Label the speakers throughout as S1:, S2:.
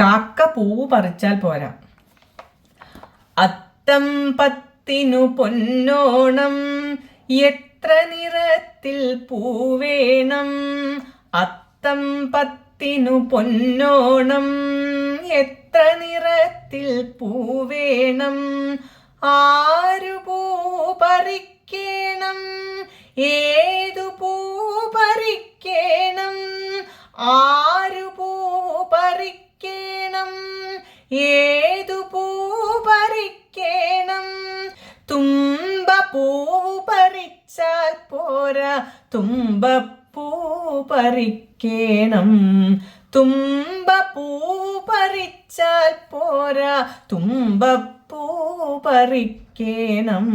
S1: കാക്ക പൂവ് പറിച്ചാൽ പോരാ. അത്തം പത്തിനു പൊന്നോണം എത്ര നിറത്തിൽ പൂവേണം. അത്തം പത്തിനു പൊന്നോണം എത്ര നിറത്തിൽ പൂവേണം. ആരു പൂ പറിക്കേണം ഏതു പൂ പറിക്കേണം. ആരു ഏതു പൂ പറിക്കേണം? തുമ്പ പൂവ് പറിച്ചാൽ പോരാ. തുമ്പ പൂ പറിക്കേണം. തുമ്പ പൂ പറിച്ചാൽ പോരാ. തുമ്പ പൂ പറിക്കേണം.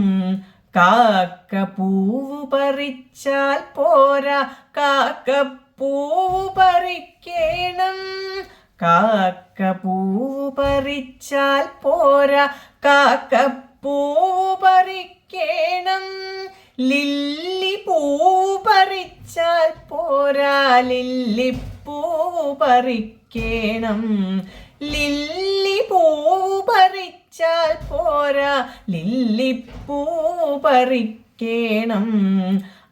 S1: കാക്ക പൂവ് പറിച്ചാൽ പോരാ. കാക്ക പൂവ് പറിക്കേണം. കാക്ക പൂവ് പറിച്ചാൽ പോരാ. കാക്കപ്പൂ പറിക്കേണം. ലില്ലി പൂവ് പറിച്ചാൽ പോരാ. ലില്ലിപ്പൂവ് പറിക്കേണം. ലില്ലി പൂവ് പറിച്ചാൽ പോരാ. ലില്ലിപ്പൂവ് പറിക്കേണം.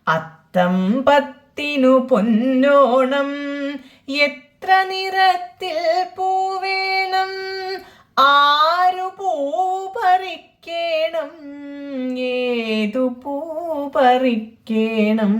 S1: അത്തം പത്തിനു പൊന്നോണം. എത്ര നിറത്തിൽ പൂവേണം. ആരു പൂ പറിക്കേണം? ഏതു പൂ പറിക്കേണം?